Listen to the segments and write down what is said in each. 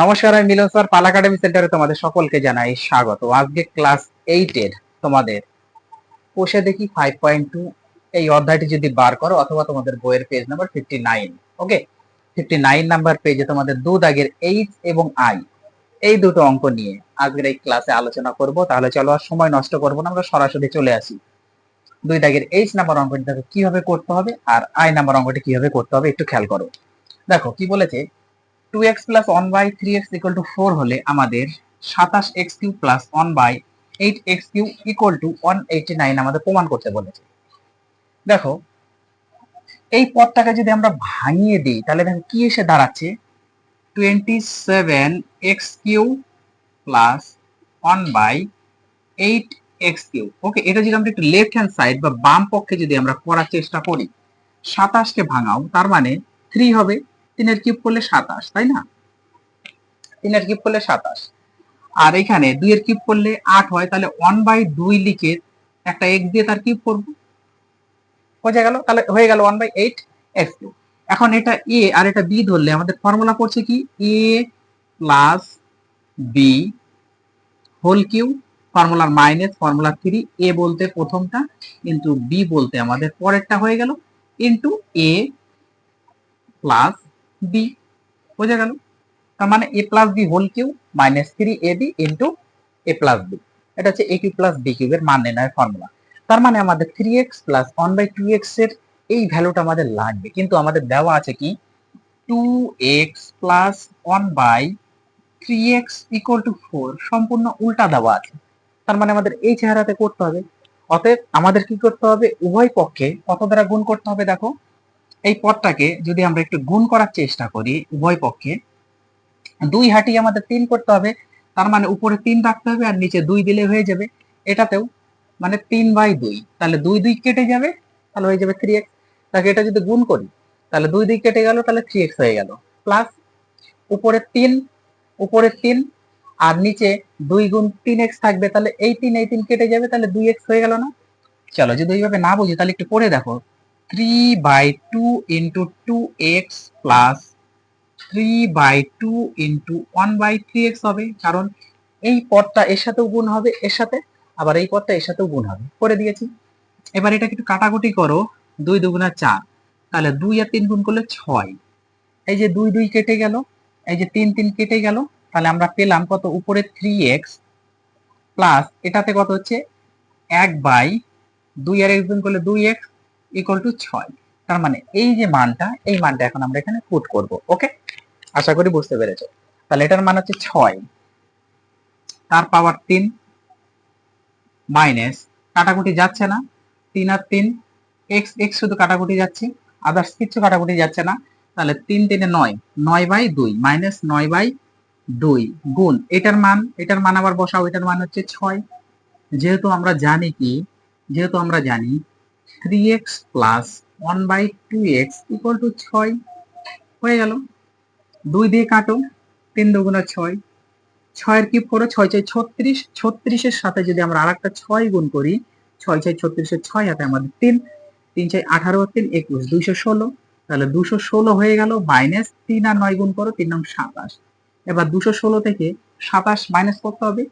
নমস্কার, আমি মিলন স্যার, পাল একাডেমি সেন্টারে তোমাদের সকলকে জানাই স্বাগত। আজকে ক্লাস এইটের তোমাদের কোষে দেখি ফাইভ পয়েন্ট টু এই অধ্যায়টি যদি বার করো, অথবা তোমাদের বইয়ের page number fifty nine okay fifty nine number পেজে তোমাদের দু দাগের এইচ এবং আই এই দুটো অঙ্ক নিয়ে আজকের এই ক্লাসে আলোচনা করব। তাহলে চলো আর সময় নষ্ট করব না, আমরা সরাসরি চলে আসি। দুই দাগের এইচ নাম্বার অঙ্কটি দেখো কীভাবে করতে হবে আর আই নাম্বার অঙ্কটি কীভাবে করতে হবে একটু খেয়াল করো। দেখো, কি বলেছে? Two x plus one by three x equal to four হলে আমাদের সাতাশ x cube plus one by eight x cube equal to one eighty nine আমাদের প্রমাণ করতে বলেছে। দেখো, এই পদটাকে যদি আমরা ভাঙিয়ে দিই, তাহলে দেখো কি এসে দাঁড়াচ্ছে? Twenty seven x cube plus one by eight x cube okay এটা যদি আমরা একটু লেফট হ্যান্ড সাইড বা বাম পক্ষে যদি আমরা করার চেষ্টা করি, সাতাশকে ভাঙাও, তার মানে থ্রি হবে। তিনের কিউব করলে সাতাশ, তাই না? তিনের কিউব করলে সাতাশ। আর এখানে দুইয়ের কিউব করলে আট হয়, তাহলে ওয়ান বাই দুই লিখে একটা এক্স দিয়ে তার কিউব করব। বোঝা গেল? তাহলে হয়ে গেল one by eight x cube. এখন এটা এ আর এটা বি ধরলে আমাদের ফর্মুলা পড়ছে কি? A plus b whole cube ফর্মুলার minus formula three a বলতে প্রথমটা কিন্তু বি বলতে আমাদের পরেরটা হয়ে গেল ইন্টু এ প্লাস বি বোঝা গেল? তার মানে a plus b whole cube minus three a b into a plus b এটা হচ্ছে এ কিউ প্লাস বি কিউবের মান নির্ণয়ের ফর্মুলা তার মানে আমাদের three x plus one by two এক্সের এই ভ্যালুটা আমাদের লাগবে। কিন্তু আমাদের দেওয়া আছে কি? Two x plus one by three x equal to four সম্পূর্ণ উল্টা দেওয়া আছে। তার মানে আমাদের এই চেহারাতে করতে হবে। অতএব আমাদের কি করতে হবে? উভয় পক্ষে কত দ্বারা গুণ করতে হবে দেখো? এই পদটাকে যদি আমরা একটু গুণ করার চেষ্টা করি উভয় পক্ষে, দুই হাঁটি আমাদের তিন করতে হবে, তার মানে উপরে তিন রাখতে হবে আর নিচে দুই দিলে হয়ে যাবে। এটাতেও মানে তিন বাই দুই, তাহলে দুই দুই কেটে যাবে, তাহলে হয়ে যাবে থ্রি এক্স তাকে এটা যদি গুণ করি, তাহলে দুই দুই কেটে গেল, তাহলে থ্রি এক্স হয়ে গেল। প্লাস উপরে তিন উপরে তিন আর নিচে দুই গুণ তিন এক্স থাকবে, তাহলে এই তিন এই তিন কেটে যাবে, তাহলে দুই এক্স হয়ে গেল না। চলো যদি এইভাবে না বুঝি, তাহলে একটু পড়ে দেখো। Three by two into two x plus three by two into one by three x হবে। কারণ এই পদটা এর সাথেও গুণ হবে, এর সাথে আবার এই পদটা এর সাথেও গুণ হবে। করে দিয়েছি। এবার এটাকে একটু কাটাকুটি করো। দুই দুগুণা চার। তাহলে দুই আর তিন গুণ করলে ছয়। এই যে দুই দুই কেটে গেল, এই যে তিন তিন কেটে গেল, তাহলে আমরা পেলাম কত? উপরে থ্রি এক্স প্লাস এটাতে কত হচ্ছে? এক বাই দুই আর এক্স গুণ করলে দুই এক্স ইকুয়াল টু ছয়। তার মানে এই যে মানটা, এই মানটা এখন আমরা এখানে পুট করব ওকে আশা করি বুঝতে পেরেছ। তাহলে এটার মান হচ্ছে ছয়। তার পাওয়ার তিন মাইনাস কাটাকুটি যাচ্ছে না। তিন আর তিন এক্স এক্স শুধু কাটাকুটি যাচ্ছে আদার্স কিচ্ছু কাটাকুটি যাচ্ছে না। তাহলে তিন তিনে নয় নয় বাই দুই মাইনাস নয় বাই দুই, গুণ। এটার মান এটার মান আবার বসাও, এটার মান হচ্ছে ছয়। যেহেতু আমরা জানি কি, যেহেতু আমরা জানি three x plus one by two x equal to ছয়। হয়ে গেল। দুই দিয়ে কাটো, তিন দুগুণা ছয়। ছয়ের কিউব করো, ছয় ছয় ছত্রিশ। ছত্রিশের সাথে যদি আমরা আর একটা ছয় গুণ করি, ছয় ছয় ছত্রিশের ছয় হাতে আমাদের তিন। তিন ছয় আঠারো, তিন একুশ, দুইশো ষোলো। তাহলে দুশো ষোলো হয়ে গেল মাইনাস তিন আর নয় গুণ করো, তিন নং সাতাশ। এবার দুশো ষোলো থেকে সাতাশ মাইনাস করতে হবে।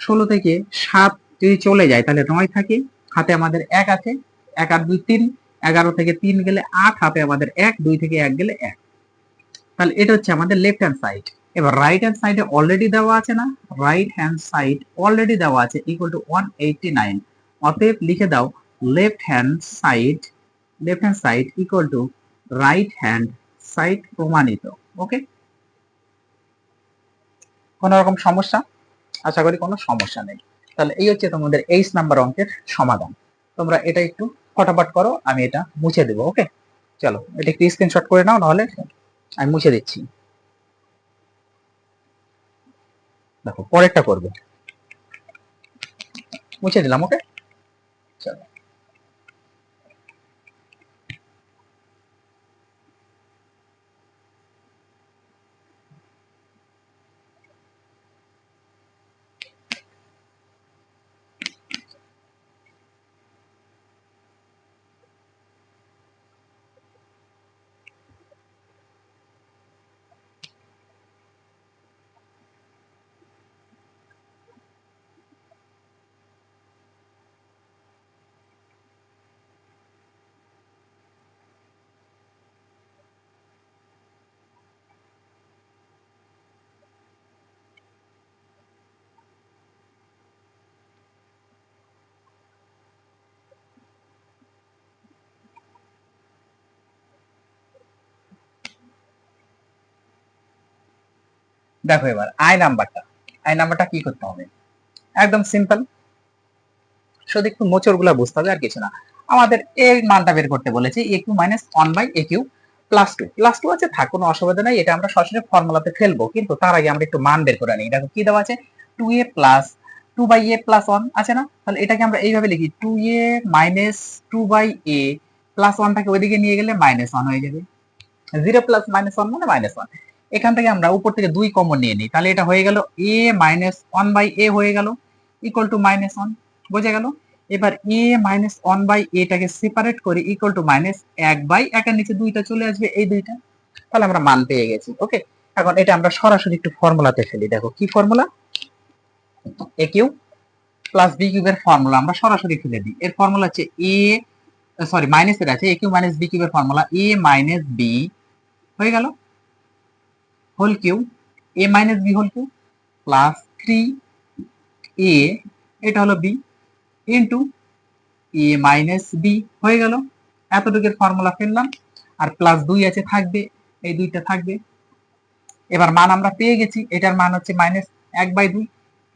ষোলো থেকে সাত যদি চলে যায়, তাহলে নয় থাকে। হাতে আমাদের এক আছে। এক আর দুই তিন, এগারো থেকে তিন গেলে আট, হাতে আমাদের এক, দুই থেকে এক গেলে এক। তাহলে এটা হচ্ছে আমাদের লেফট হ্যান্ড সাইড এবার রাইট হ্যান্ড সাইডে অলরেডি দেওয়া আছে না? রাইট হ্যান্ড সাইড অলরেডি দেওয়া আছে equal to one eighty nine অতএব লিখে দাও left hand side left hand side equal to right hand side প্রমাণিত ওকে কোনো রকম সমস্যা? আশা করি কোনো সমস্যা নেই। তাহলে এই হচ্ছে তোমাদের এইচ নাম্বার অঙ্কের সমাধান। তোমরা এটা একটু ফটাফট করো, আমি এটা মুছে দেবো ওকে চলো, এটা একটু স্ক্রিনশট করে নাও, নাহলে আমি মুছে দিচ্ছি। দেখো, পরেরটা করবে। মুছে দিলাম ওকে চলো। দেখো এবার আই নাম্বারটা আই নাম্বারটা কি করতে হবে? একদম সিম্পল শুধু একটু মোচরগুলা বুঝতে হবে, আর কিছু না। আমাদের এর মানটা বের করতে বলেছে a cube minus one by a cube plus two plus two আছে, থাক, কোনো অসুবিধা নাই। এটা আমরা সরাসরি ফর্মুলাতে ফেলব, কিন্তু তার আগে আমরা একটু মান বের করে নিই। দেখো, কি দেওয়া আছে? Two a plus two by a plus one আছে না? তাহলে এটাকে আমরা এইভাবে লিখি two a minus two by a plus ওয়ানটাকে ওইদিকে নিয়ে গেলে মাইনাস ওয়ান হয়ে যাবে। জিরো প্লাস মাইনাস ওয়ান মানে মাইনাস ওয়ান এখান থেকে আমরা উপর থেকে দুই কমন নিয়ে নিই। তাহলে এটা হয়ে গেল a minus one by a হয়ে গেল ইকুয়াল টু মাইনাস ওয়ান বোঝা গেল? এবার এ মাইনাস ওয়ান বাই এটাকে সেপারেট করে ইকুয়াল টু মাইনাস এক বাই একের নিচে দুইটা চলে আসবে এই দুইটা। তাহলে আমরা মান পেয়ে গেছি ওকে এখন এটা আমরা সরাসরি একটু ফর্মুলাতে ফেলি। দেখো, কি formula a cube plus b কিউবের ফর্মুলা আমরা সরাসরি ফেলে দিই। এর ফর্মুলা হচ্ছে এ সরি মাইনাস এর আছে এ কিউ মাইনাস বি কিউবের ফর্মুলা এ মাইনাস বি হয়ে গেল? Whole cube a minus b whole cube plus three a এটা হলো b into a minus b হয়ে গেল। এতটুকুর ফর্মুলা ফেললাম, আর প্লাস দুই আছে, থাকবে, এই দুইটা থাকবে। এবার মান আমরা পেয়ে গেছি, এটার মান হচ্ছে মাইনাস এক বাই দুই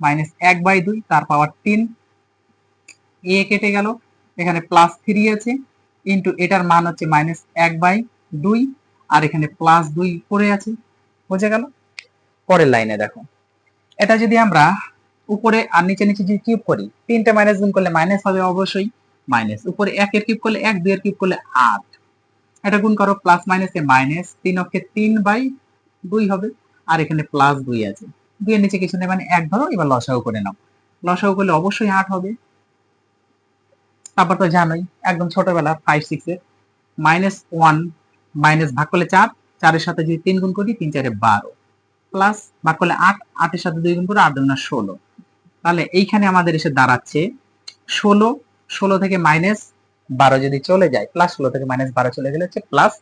মাইনাস এক বাই দুই, তার পাওয়ার তিন। এ কেটে গেল, এখানে প্লাস থ্রি আছে ইন্টু এটার মান হচ্ছে মাইনাস এক বাই দুই, আর এখানে প্লাস দুই পড়ে আছে। বুঝে গেল? পরের লাইনে দেখো। এটা যদি আমরা উপরে আর নিচে নিচে যদি কিউব করি, তিনটে মাইনাস গুণ করলে মাইনাস হবে অবশ্যই মাইনাস উপরে একের কিউব করলে এক, দুই এর কিউব করলে আট। এটা গুণ করো প্লাস মাইনাসে মাইনাস তিন অক্ষে তিন বাই দুই হবে। আর এখানে প্লাস দুই আছে। দুইয়ের নিচে কিছু নেই মানে এক ধরো, এবার লসাও করে নাও। লসাও করলে অবশ্যই আট হবে। তারপর তো জানোই, একদম ছোটবেলা five six minus one minus ভাগ করলে চার চারের সাথে যদি তিন গুণ করি, তিন চারে বারো। প্লাস ভাগ করলে আট, আটের সাথে দুই গুণ করে আট দুগুণা ষোলো। তাহলে এইখানে আমাদের এসে দাঁড়াচ্ছে ষোলো ষোলো থেকে মাইনাস বারো যদি চলে যায় প্লাস ষোলো থেকে মাইনাস বারো চলে গেলে হচ্ছে প্লাস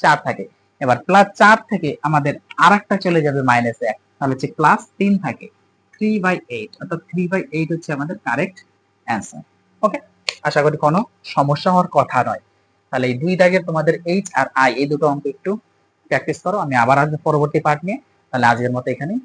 চার থাকে। এবার প্লাস চার থেকে আমাদের আর একটা চলে যাবে মাইনাস এক, তাহলে হচ্ছে প্লাস তিন থাকে। থ্রি বাই এইট অর্থাৎ থ্রি বাই এইট হচ্ছে আমাদের কারেক্ট অ্যান্সার ওকে আশা করি কোনো সমস্যা হওয়ার কথা নয়। তাহলে এই দুই দাগের তোমাদের এইচ আর আই এই দুটো অঙ্ক একটু প্র্যাকটিস করো আমি আবার আসব পরবর্তী পার্ট নিয়ে। তাহলে আজকের মতো এখানে